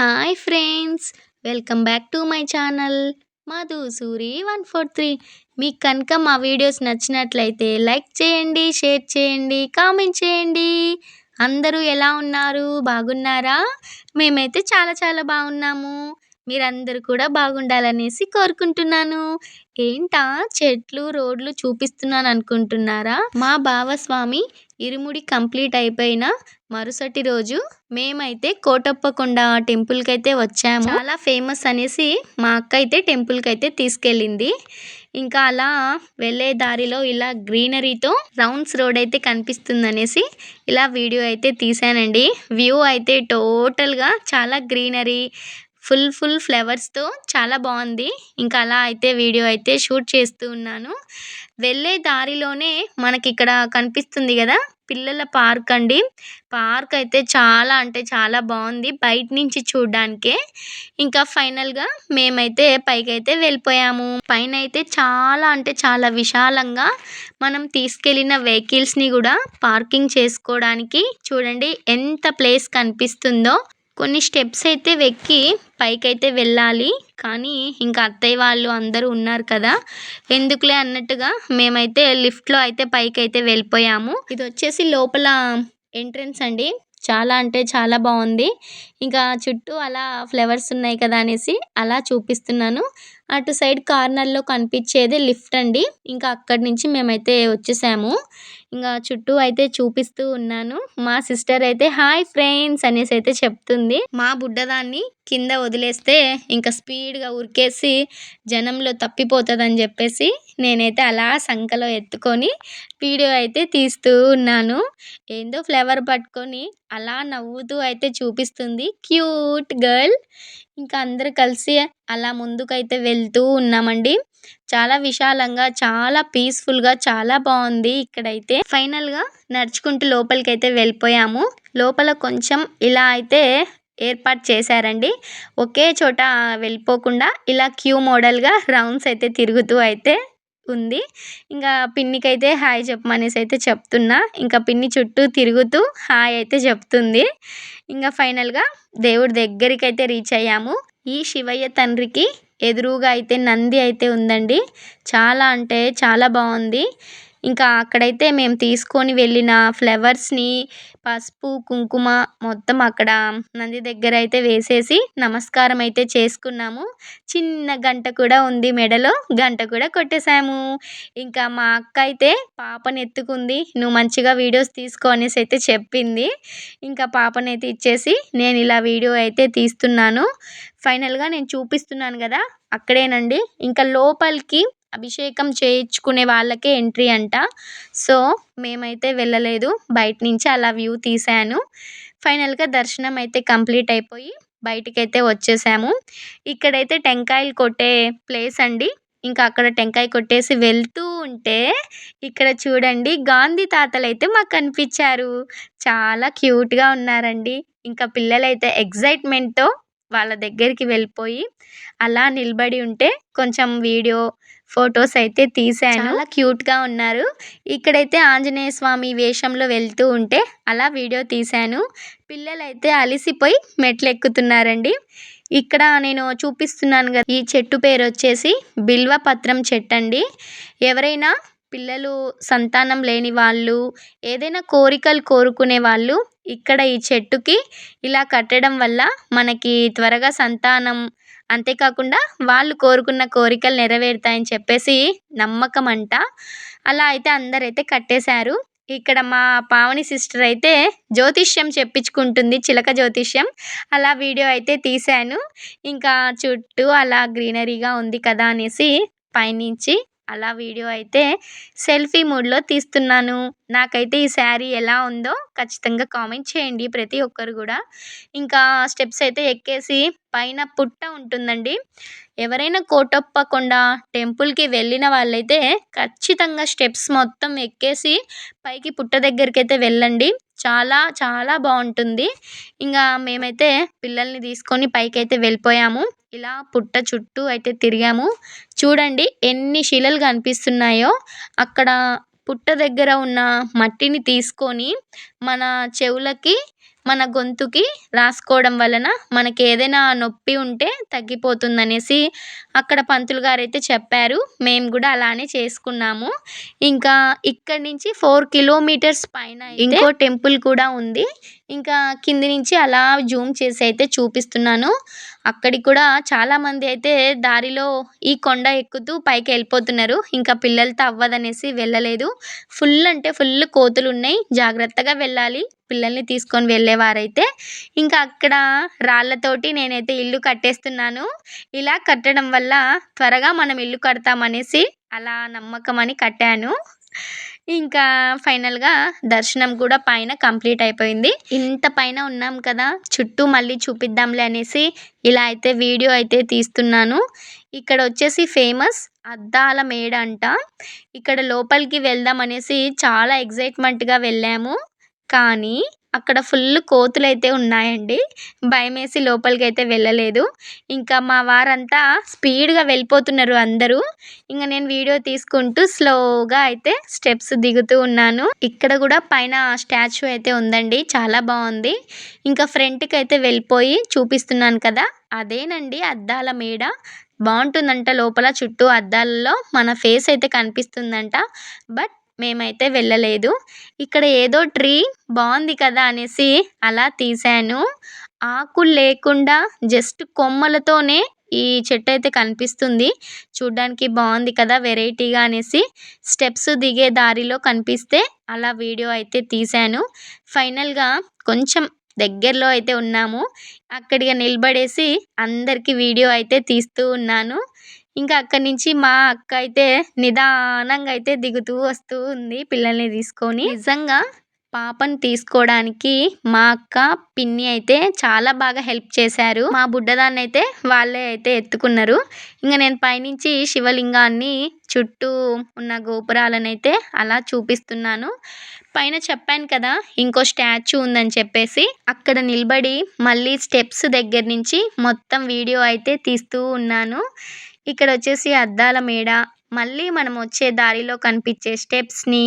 Hi friends welcome back to my channel Madhu Suri one four three. మీకు కనుక మా videos నచ్చినట్లయితే like చేయండి షేర్ చేయండి కామెంట్ చేయండి. అందరూ ఎలా ఉన్నారు? బాగున్నారా? మేమైతే చాలా చాలా బాగున్నాము. మీరందరూ కూడా బాగుండాలనేసి కోరుకుంటున్నాను. ఏంటా? చెట్లు రోడ్లు చూపిస్తున్నాను అనుకుంటున్నారా? మా భావస్వామి ఇరుముడి కంప్లీట్ అయిపోయిన మరుసటి రోజు మేమైతే కోటప్పకొండ టెంపుల్కి అయితే వచ్చాము. చాలా ఫేమస్ అనేసి మా అక్క అయితే టెంపుల్కి అయితే తీసుకెళ్ళింది. ఇంకా అలా వెళ్ళే దారిలో ఇలా గ్రీనరీతో రౌండ్స్ రోడ్ అయితే కనిపిస్తుంది అనేసి ఇలా వీడియో అయితే తీసానండి వ్యూ అయితే టోటల్గా చాలా గ్రీనరీ ఫుల్ ఫుల్ ఫ్లవర్స్తో చాలా బాగుంది. ఇంకా అలా అయితే వీడియో అయితే షూట్ చేస్తూ ఉన్నాను. వెళ్ళే దారిలోనే మనకి ఇక్కడ కనిపిస్తుంది కదా? పిల్లల పార్క్ అండి. పార్క్ అయితే చాలా అంటే చాలా బాగుంది. బయట నుంచి చూడడానికే. ఇంకా ఫైనల్గా మేమైతే పైకి అయితే వెళ్ళిపోయాము. పైన అయితే చాలా అంటే చాలా విశాలంగా మనం తీసుకెళ్ళిన వెహికల్స్ని కూడా పార్కింగ్ చేసుకోవడానికి చూడండి ఎంత ప్లేస్ కనిపిస్తుందో. కొన్ని స్టెప్స్ అయితే వెక్కి పైకైతే వెళ్ళాలి. కానీ ఇంకా అత్తయ్య వాళ్ళు అందరూ ఉన్నారు కదా. ఎందుకులే అన్నట్టుగా మేమైతే లిఫ్ట్లో అయితే పైకైతే వెళ్ళిపోయాము. ఇది వచ్చేసి లోపల ఎంట్రన్స్ అండి. చాలా అంటే చాలా బాగుంది. ఇంకా చుట్టూ అలా ఫ్లవర్స్ ఉన్నాయి కదా అనేసి అలా చూపిస్తున్నాను. అటు సైడ్ కార్నర్లో కనిపించేది లిఫ్ట్ అండి. ఇంకా అక్కడి నుంచి మేమైతే వచ్చేసాము. ఇంకా చుట్టూ అయితే చూపిస్తూ ఉన్నాను. మా సిస్టర్ అయితే హాయ్ ఫ్రెండ్స్ అనేసి అయితే చెప్తుంది. మా బుడ్డదాన్ని కింద వదిలేస్తే ఇంకా స్పీడ్గా ఉరికేసి జనంలో తప్పిపోతుందని చెప్పేసి నేనైతే అలా సంకలో ఎత్తుకొని వీడియో అయితే తీస్తూ ఉన్నాను. ఏందో ఫ్లేవర్ పట్టుకొని అలా నవ్వుతూ అయితే చూపిస్తుంది. Cute girl. ఇంకా అందరు కలిసి అలా ముందుకైతే వెళ్తూ ఉన్నామండి. చాలా విశాలంగా చాలా పీస్ఫుల్గా చాలా బాగుంది ఇక్కడైతే. ఫైనల్గా నడుచుకుంటూ లోపలికి అయితే వెళ్ళిపోయాము. లోపల కొంచెం ఇలా అయితే ఏర్పాటు చేశారండి. ఒకే చోట వెళ్ళిపోకుండా ఇలా క్యూ మోడల్గా రౌండ్స్ అయితే తిరుగుతూ అయితే ఉంది. ఇంకా పిన్నికైతే హాయ్ చెప్పమనేసి అయితే చెప్తున్నా. ఇంకా పిన్ని చుట్టూ తిరుగుతూ హాయ్ అయితే చెప్తుంది. ఇంకా ఫైనల్గా దేవుడి దగ్గరికి అయితే రీచ్ అయ్యాము. ఈ శివయ్య తండ్రికి ఎదురుగా అయితే నంది అయితే ఉందండి. చాలా అంటే చాలా బాగుంది. ఇంకా అక్కడైతే మేము తీసుకొని వెళ్ళిన ఫ్లవర్స్ని పసుపు కుంకుమ మొత్తం అక్కడ నంది దగ్గర అయితే వేసేసి నమస్కారం అయితే చేసుకున్నాము. చిన్న గంట కూడా ఉంది మెడలో గంట కూడా కొట్టేశాము. ఇంకా మా అక్క అయితే పాపని ఎత్తుకుంది నువ్వు మంచిగా వీడియోస్ తీసుకో అనేసి అయితే చెప్పింది. ఇంకా పాపని అయితే ఇచ్చేసి నేను ఇలా వీడియో అయితే తీస్తున్నాను. ఫైనల్గా నేను చూపిస్తున్నాను కదా అక్కడేనండి. ఇంకా లోపలికి అభిషేకం చేయించుకునే వాళ్ళకే ఎంట్రీ అంట. సో మేమైతే వెళ్ళలేదు. బయట నుంచి అలా వ్యూ తీసాను ఫైనల్గా దర్శనం అయితే కంప్లీట్ అయిపోయి బయటికైతే వచ్చేసాము. ఇక్కడైతే టెంకాయలు కొట్టే ప్లేస్ అండి. ఇంకా అక్కడ టెంకాయ కొట్టేసి వెళ్తూ ఉంటే ఇక్కడ చూడండి గాంధీ తాతలు అయితే మాకు కనిపించారు. చాలా క్యూట్గా ఉన్నారండి. ఇంకా పిల్లలైతే ఎగ్జైట్మెంట్తో వాళ్ళ దగ్గరికి వెళ్ళిపోయి అలా నిలబడి ఉంటే కొంచెం వీడియో ఫొటోస్ అయితే తీసాను చాలా క్యూట్గా ఉన్నారు. ఇక్కడైతే ఆంజనేయ స్వామి వేషంలో వెళ్తూ ఉంటే అలా వీడియో తీశాను. పిల్లలైతే అలిసిపోయి మెట్లు ఎక్కుతున్నారండి ఇక్కడ నేను చూపిస్తున్నాను కదా ఈ చెట్టు పేరు వచ్చేసి బిల్వ పత్రం చెట్టు అండి ఎవరైనా పిల్లలు సంతానం లేని వాళ్ళు ఏదైనా కోరికలు కోరుకునే వాళ్ళు ఇక్కడ ఈ చెట్టుకి ఇలా కట్టడం వల్ల మనకి త్వరగా సంతానం అంతేకాకుండా వాళ్ళు కోరుకున్న కోరికలు నెరవేరుతాయని చెప్పేసి నమ్మకం అంట అలా అయితే అందరైతే కట్టేశారు. ఇక్కడ మా పావని సిస్టర్ అయితే జ్యోతిష్యం చెప్పించుకుంటుంది చిలక జ్యోతిష్యం. అలా వీడియో అయితే తీశాను. ఇంకా చుట్టూ అలా గ్రీనరీగా ఉంది కదా అనేసి పైనుంచి అలా వీడియో అయితే సెల్ఫీ మూడ్లో తీస్తున్నాను. నాకైతే ఈ శారీ ఎలా ఉందో ఖచ్చితంగా కామెంట్ చేయండి ప్రతి ఒక్కరు కూడా. ఇంకా స్టెప్స్ అయితే ఎక్కేసి పైన పుట్ట ఉంటుందండి. ఎవరైనా కోటప్పకొండ టెంపుల్కి వెళ్ళిన వాళ్ళైతే ఖచ్చితంగా స్టెప్స్ మొత్తం ఎక్కేసి పైకి పుట్ట దగ్గరికి అయితే వెళ్ళండి. చాలా చాలా బాగుంటుంది. ఇంకా మేమైతే పిల్లల్ని తీసుకొని పైకి అయితే వెళ్ళిపోయాము. ఇలా పుట్ట చుట్టూ అయితే తిరిగాము. చూడండి ఎన్ని శిలలు కనిపిస్తున్నాయో. అక్కడ పుట్ట దగ్గర ఉన్న మట్టిని తీసుకొని మన చెవులకి మన గొంతుకి రాసుకోవడం వలన మనకి ఏదైనా నొప్పి ఉంటే తగ్గిపోతుందనేసి అక్కడ పంతులు గారు అయితే చెప్పారు. మేము కూడా అలానే చేసుకున్నాము. ఇంకా ఇక్కడి నుంచి ఫోర్ కిలోమీటర్స్ పైన ఇంకో టెంపుల్ కూడా ఉంది. ఇంకా కింది నుంచి అలా జూమ్ చేసి అయితే చూపిస్తున్నాను. అక్కడికి కూడా చాలా మంది అయితే దారిలో ఈ కొండ ఎక్కుతూ పైకి వెళ్ళిపోతున్నారు. ఇంకా పిల్లలతో అవ్వదనేసి వెళ్ళలేదు. ఫుల్ అంటే ఫుల్ కోతులు ఉన్నాయి జాగ్రత్తగా వెళ్ళాలి వెళ్ళాలి. పిల్లల్ని తీసుకొని వెళ్ళేవారైతే ఇంకా అక్కడ రాళ్ళతోటి నేనైతే ఇల్లు కట్టేస్తున్నాను. ఇలా కట్టడం వల్ల త్వరగా మనం ఇల్లు కడతామనేసి అలా నమ్మకం అని కట్టాను. ఇంకా ఫైనల్గా దర్శనం కూడా పైన కంప్లీట్ అయిపోయింది. ఇంత పైన ఉన్నాం కదా చుట్టూ మళ్ళీ చూపిద్దాంలే అనేసి ఇలా అయితే వీడియో అయితే తీస్తున్నాను. ఇక్కడ వచ్చేసి ఫేమస్ అద్దాల మేడ అంట. ఇక్కడ లోపలికి వెళ్దాం అనేసి చాలా ఎగ్జైట్మెంట్గా వెళ్ళాము. కానీ అక్కడ ఫుల్ కోతులు అయితే ఉన్నాయండి. భయమేసి లోపలికి అయితే వెళ్ళలేదు. ఇంకా మా వారంతా స్పీడ్గా వెళ్ళిపోతున్నారు అందరూ. ఇంకా నేను వీడియో తీసుకుంటూ స్లోగా అయితే స్టెప్స్ దిగుతూ ఉన్నాను. ఇక్కడ కూడా పైన స్టాచ్యూ అయితే ఉందండి. చాలా బాగుంది. ఇంకా ఫ్రంట్కి అయితే వెళ్ళిపోయి చూపిస్తున్నాను కదా. అదేనండి అద్దాల మేడ. బాగుంటుందంట లోపల చుట్టూ అద్దాలలో. మన ఫేస్ అయితే కనిపిస్తుందంట. బట్ మేమైతే వెళ్ళలేదు. ఇక్కడ ఏదో ట్రీ బాగుంది కదా అనేసి అలా తీశాను. ఆకులు లేకుండా జస్ట్ కొమ్మలతోనే ఈ చెట్టు అయితే కనిపిస్తుంది. చూడ్డానికి బాగుంది కదా వెరైటీగా అనేసి స్టెప్స్ దిగే దారిలో కనిపిస్తే అలా వీడియో అయితే తీశాను. ఫైనల్గా కొంచెం దగ్గరలో అయితే ఉన్నాము. అక్కడిగా నిలబడేసి అందరికీ వీడియో అయితే తీస్తూ ఉన్నాను. ఇంకా అక్కడి నుంచి మా అక్క అయితే నిదానంగా అయితే దిగుతూ వస్తూ ఉంది పిల్లల్ని తీసుకొని. నిజంగా పాపని తీసుకోవడానికి మా అక్క పిన్ని అయితే చాలా బాగా హెల్ప్ చేశారు. మా బుడ్డదాన్ని అయితే వాళ్ళే అయితే ఎత్తుకున్నారు. ఇంకా నేను పైనుంచి శివలింగాన్ని చుట్టూ ఉన్న గోపురాలను అయితే అలా చూపిస్తున్నాను. పైన చెప్పాను కదా ఇంకో స్టాచ్యూ ఉందని చెప్పేసి. అక్కడ నిలబడి మళ్ళీ స్టెప్స్ దగ్గర నుంచి మొత్తం వీడియో అయితే తీస్తూ ఉన్నాను. ఇక్కడ వచ్చేసి అద్దాల మేడ. మళ్ళీ మనం వచ్చే దారిలో కనిపించే స్టెప్స్ని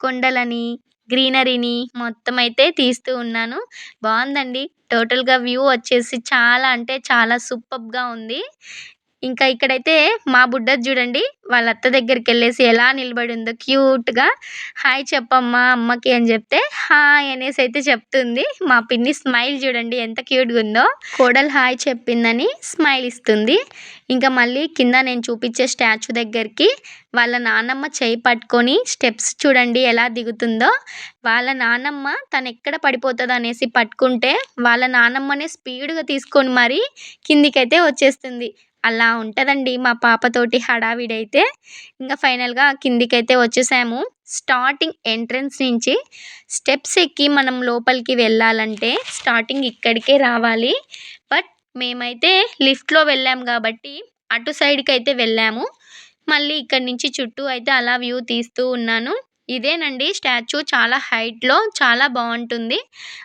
కొండలని గ్రీనరీని మొత్తం అయితే తీస్తూ ఉన్నాను. బాగుందండి టోటల్గా వ్యూ వచ్చేసి చాలా అంటే చాలా సూపర్గా ఉంది. ఇంకా ఇక్కడైతే మా బుడ్డది చూడండి వాళ్ళ అత్త దగ్గరికి వెళ్ళేసి ఎలా నిలబడి ఉందో క్యూట్గా హాయ్ చెప్పమ్మా అమ్మకి అని చెప్తే హాయ్ అనేసి అయితే చెప్తుంది. మా పిన్ని స్మైల్ చూడండి ఎంత క్యూట్గా ఉందో. కోడలు హాయ్ చెప్పిందని స్మైల్ ఇస్తుంది. ఇంకా మళ్ళీ కింద నేను చూపించే స్టాచ్యూ దగ్గరికి వాళ్ళ నాన్నమ్మ చేయి పట్టుకొని స్టెప్స్ చూడండి ఎలా దిగుతుందో. వాళ్ళ నాన్నమ్మ తను ఎక్కడ పడిపోతుందో అనేసి పట్టుకుంటే వాళ్ళ నాన్నమ్మనే స్పీడ్గా తీసుకొని మరీ కిందికైతే వచ్చేస్తుంది. అలా ఉంటుందండి మా పాపతోటి హడావిడైతే. ఇంకా ఫైనల్గా కిందికైతే వచ్చేసాము. స్టార్టింగ్ ఎంట్రన్స్ నుంచి స్టెప్స్ ఎక్కి మనం లోపలికి వెళ్ళాలంటే స్టార్టింగ్ ఇక్కడికే రావాలి. బట్ మేమైతే లిఫ్ట్లో వెళ్ళాం కాబట్టి అటు సైడ్కి అయితే వెళ్ళాము. మళ్ళీ ఇక్కడి నుంచి చుట్టూ అయితే అలా వ్యూ తీస్తూ ఉన్నాను. ఇదేనండి స్టాచ్యూ చాలా హైట్లో చాలా బాగుంటుంది.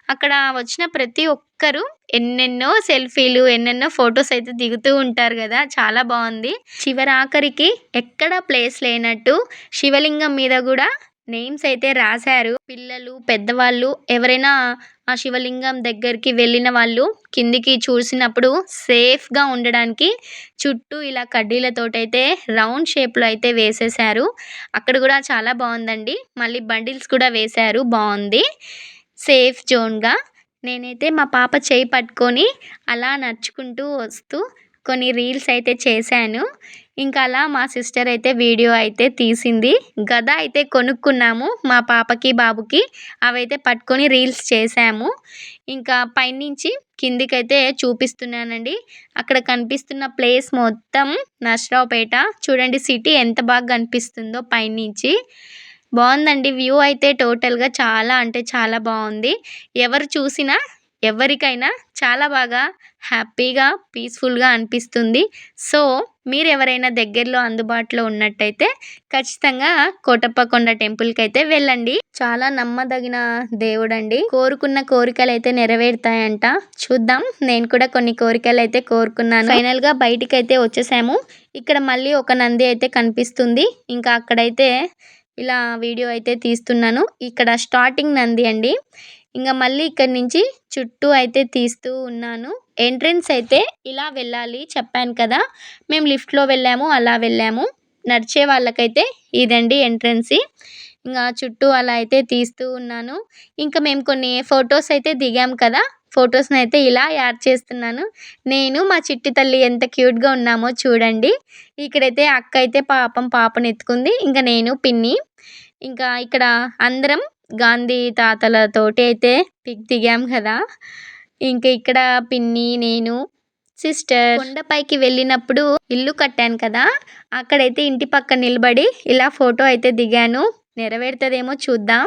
అక్కడ వచ్చిన ప్రతి ఒక్కరు ఎన్నెన్నో సెల్ఫీలు ఎన్నెన్నో ఫొటోస్ అయితే దిగుతూ ఉంటారు కదా. చాలా బాగుంది. చివరి ఆఖరికి ఎక్కడ ప్లేస్ లేనట్టు శివలింగం మీద కూడా నేమ్స్ అయితే రాశారు. పిల్లలు పెద్దవాళ్ళు ఎవరైనా ఆ శివలింగం దగ్గరికి వెళ్ళిన వాళ్ళు కిందికి చూసినప్పుడు సేఫ్గా ఉండడానికి చుట్టూ ఇలా కడ్డీలతోటైతే రౌండ్ షేప్లో అయితే వేసేసారు అక్కడ కూడా చాలా బాగుందండి. మళ్ళీ బండిల్స్ కూడా వేశారు. బాగుంది. సేఫ్ జోన్గా. నేనైతే మా పాప చేయి పట్టుకొని అలా నడుచుకుంటూ వస్తూ కొన్ని రీల్స్ అయితే చేశాను. ఇంకా అలా మా సిస్టర్ అయితే వీడియో అయితే తీసింది. గద అయితే కొనుక్కున్నాము మా పాపకి బాబుకి. అవైతే పట్టుకొని రీల్స్ చేశాము. ఇంకా పైనుంచి కిందికైతే చూపిస్తున్నానండి. అక్కడ కనిపిస్తున్న ప్లేస్ మొత్తం నర్సరావుపేట. చూడండి సిటీ ఎంత బాగా కనిపిస్తుందో పైనుంచి. బాగుందండి. వ్యూ అయితే టోటల్గా చాలా అంటే చాలా బాగుంది. ఎవరు చూసినా ఎవరికైనా చాలా బాగా హ్యాపీగా పీస్ఫుల్గా అనిపిస్తుంది. సో మీరు ఎవరైనా దగ్గరలో అందుబాటులో ఉన్నట్టయితే ఖచ్చితంగా కోటప్పకొండ టెంపుల్కి అయితే వెళ్ళండి. చాలా నమ్మదగిన దేవుడండి. కోరుకున్న కోరికలు అయితే నెరవేరుతాయంట. చూద్దాం. నేను కూడా కొన్ని కోరికలు అయితే కోరుకున్నాను. ఫైనల్గా బయటికి అయితే వచ్చేసాము. ఇక్కడ మళ్ళీ ఒక నంది అయితే కనిపిస్తుంది. ఇంకా అక్కడైతే ఇలా వీడియో అయితే తీస్తున్నాను. ఇక్కడ స్టార్టింగ్ నంది అండి. ఇంకా మళ్ళీ ఇక్కడ నుంచి చుట్టూ అయితే తీస్తూ ఉన్నాను. ఎంట్రన్స్ అయితే ఇలా వెళ్ళాలి చెప్పాను కదా. మేము లిఫ్ట్లో వెళ్ళాము అలా వెళ్ళాము. నడిచే వాళ్ళకైతే ఇదండి ఎంట్రన్స్. ఇంకా చుట్టూ అలా అయితే తీస్తూ ఉన్నాను. ఇంకా మేము కొన్ని ఫొటోస్ అయితే దిగాం కదా. ఫొటోస్ని అయితే ఇలా యాడ్ చేస్తున్నాను. నేను మా చిట్టి తల్లి ఎంత క్యూట్గా ఉన్నామో చూడండి. ఇక్కడైతే అక్క అయితే పాపం పాపను ఎత్తుకుంది. ఇంకా నేను పిన్ని. ఇంకా ఇక్కడ అందరం గాంధీ తాతలతోటి అయితే పిక్ దిగాం కదా. ఇంకా ఇక్కడ పిన్ని నేను సిస్టర్ కొండపైకి వెళ్ళినప్పుడు ఇల్లు కట్టాను కదా. అక్కడైతే ఇంటి పక్క నిలబడి ఇలా ఫోటో అయితే దిగాను. నెరవేరుతుందేమో చూద్దాం.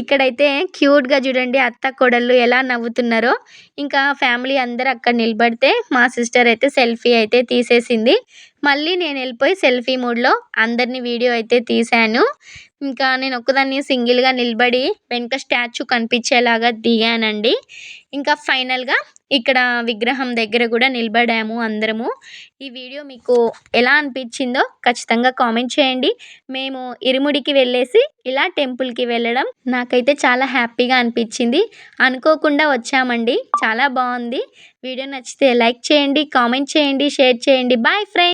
ఇక్కడైతే క్యూట్గా చూడండి అత్త కొడళ్ళు ఎలా నవ్వుతున్నారో. ఇంకా ఫ్యామిలీ అందరు అక్కడ నిలబడితే మా సిస్టర్ అయితే సెల్ఫీ అయితే తీసేసింది. మళ్ళీ నేను వెళ్ళిపోయి సెల్ఫీ మూడ్లో అందరినీ వీడియో అయితే తీశాను. ఇంకా నేను ఒక్కదాన్ని సింగిల్గా నిలబడి వెనుక స్టాచ్యూ కనిపించేలాగా దిగానండి. ఇంకా ఫైనల్గా ఇక్కడ విగ్రహం దగ్గర కూడా నిలబడాము అందరము. ఈ వీడియో మీకు ఎలా అనిపించిందో ఖచ్చితంగా కామెంట్ చేయండి. మేము ఇరుముడికి వెళ్ళేసి ఇలా టెంపుల్కి వెళ్ళడం నాకైతే చాలా హ్యాపీగా అనిపించింది. అనుకోకుండా వచ్చామండి. చాలా బాగుంది వీడియో నచ్చితే లైక్ చేయండి కామెంట్ చేయండి షేర్ చేయండి. Bye friends